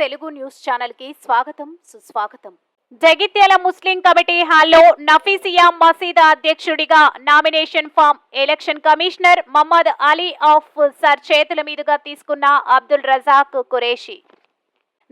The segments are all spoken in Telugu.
తెలుగు న్యూస్ ఛానల్కి స్వాగతం సుస్వాగతం. జగిత్యాల ముస్లిం కమిటీ హాల్లో నఫీసియా మసీద్ అధ్యక్షుడిగా nomination form election commissioner Mohammed Ali of sir చేతుల మీదుగా తీసుకున్న అబ్దుల్ రజాక్ ఖురేషి.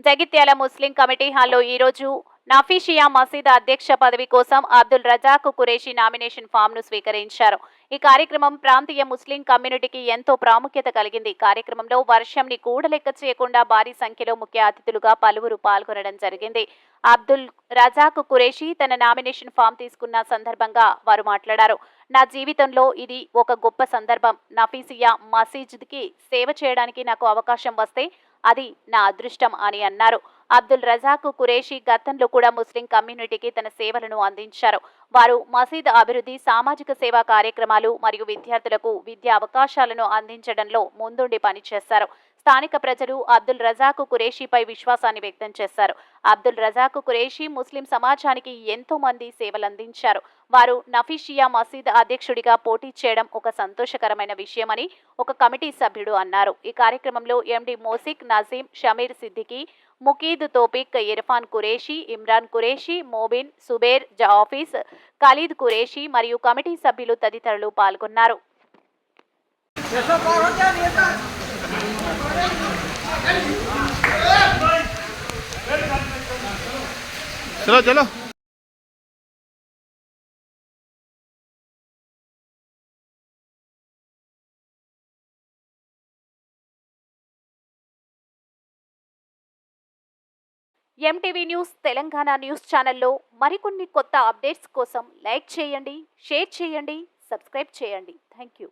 జగిత్యాల ముస్లిం కమిటీ హాల్లో ఈరోజు నఫీషియా మసీద్ అధ్యక్ష పదవి కోసం అబ్దుల్ రజాక్ కురేషి నామినేషన్ ఫామ్ను స్వీకరించారు. ఈ కార్యక్రమం ప్రాంతీయ ముస్లిం కమ్యూనిటీకి ఎంతో ప్రాముఖ్యత కలిగింది. కార్యక్రమంలో వర్షంని కూడలెక్క చేయకుండా భారీ సంఖ్యలో ముఖ్య అతిథులుగా పలువురు పాల్గొనడం జరిగింది. అబ్దుల్ రజాక్ కురేషి తన నామినేషన్ ఫామ్ తీసుకున్న సందర్భంగా వారు మాట్లాడారు. నా జీవితంలో ఇది ఒక గొప్ప సందర్భం. నఫీసియా మసీజ్కి సేవ చేయడానికి నాకు అవకాశం వస్తే అది నా అదృష్టం అని అన్నారు. అబ్దుల్ రజాక్ కురేషి గతంలో కూడా ముస్లిం కమ్యూనిటీకి తన సేవలను అందించారు. వారు మసీద్ అభివృద్ధి సామాజిక సేవా కార్యక్రమాలు మరియు విద్యార్థులకు విద్యా అవకాశాలను అందించడంలో ముందుండి పనిచేశారు. స్థానిక ప్రజలు అబ్దుల్ రజాక్ కురేషిపై విశ్వాసాన్ని వ్యక్తం చేశారు. అబ్దుల్ రజాక్ కురేషి ముస్లిం సమాజానికి ఎంతో మంది సేవలందించారు. వారు నఫీషియా మసీద్ అధ్యక్షుడిగా పోటీ చేయడం ఒక సంతోషకరమైన విషయమని ఒక కమిటీ సభ్యుడు అన్నారు. ఈ కార్యక్రమంలో ఎండి మోసిక్ నజీం షమీర్ సిద్దికి ముకీద్ తోపిక్ ఇర్ఫాన్ కురేషి ఇమ్రాన్ కురేషి మోబిన్ సుబేర్ జాఫీస్ ఖలీద్ కురేషి మరియు కమిటీ సభ్యులు తదితరులు పాల్గొన్నారు चलो चलो ఎంటీవీ న్యూస్ తెలంగాణ న్యూస్ ఛానల్లో మరికొన్ని కొత్త అప్డేట్స్ కోసం లైక్ చేయండి షేర్ చేయండి సబ్స్క్రైబ్ చేయండి. Thank you.